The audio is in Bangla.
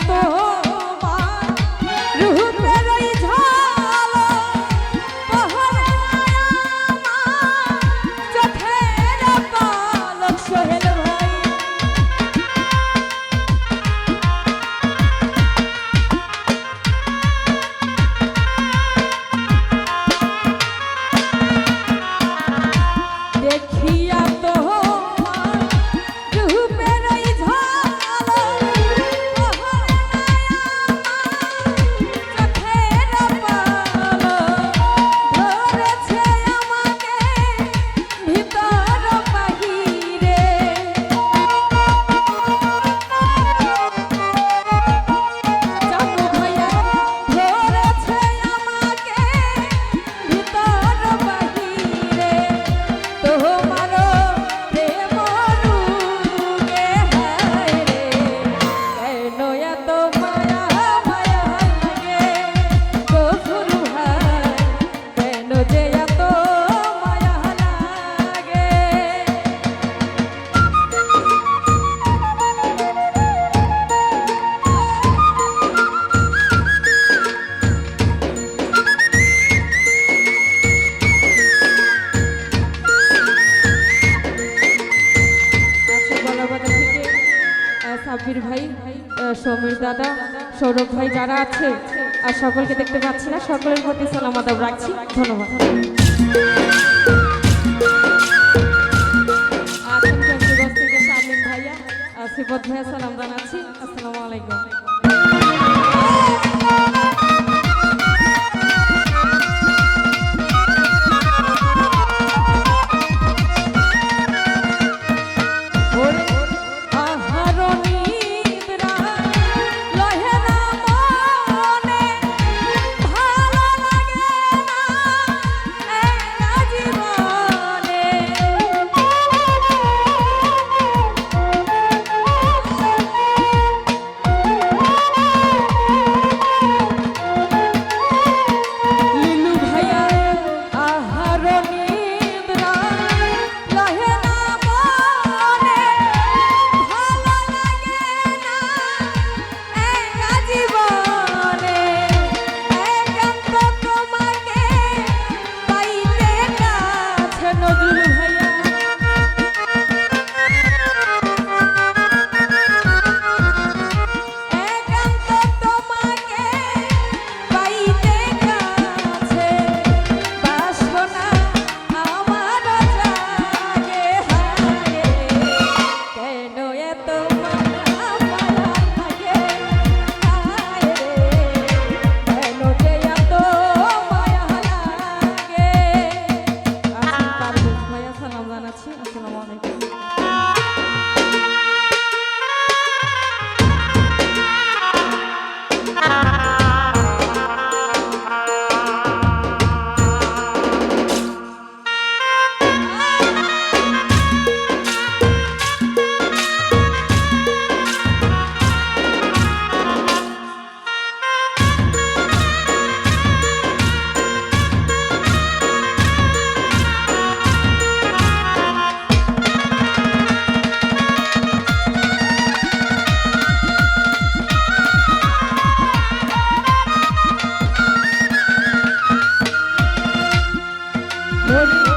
তো রুমির দাদা, সৌরভ ভাই যারা আছে, আর সকলকে দেখতে পাচ্ছি না, সকলের প্রতি সালাম আদাব রাখছি। ধন্যবাদ। আচ্ছা, ভাইয়া সিবত ভাইয়া সালাম জানাচ্ছি। আসসালামু আলাইকুম। Good.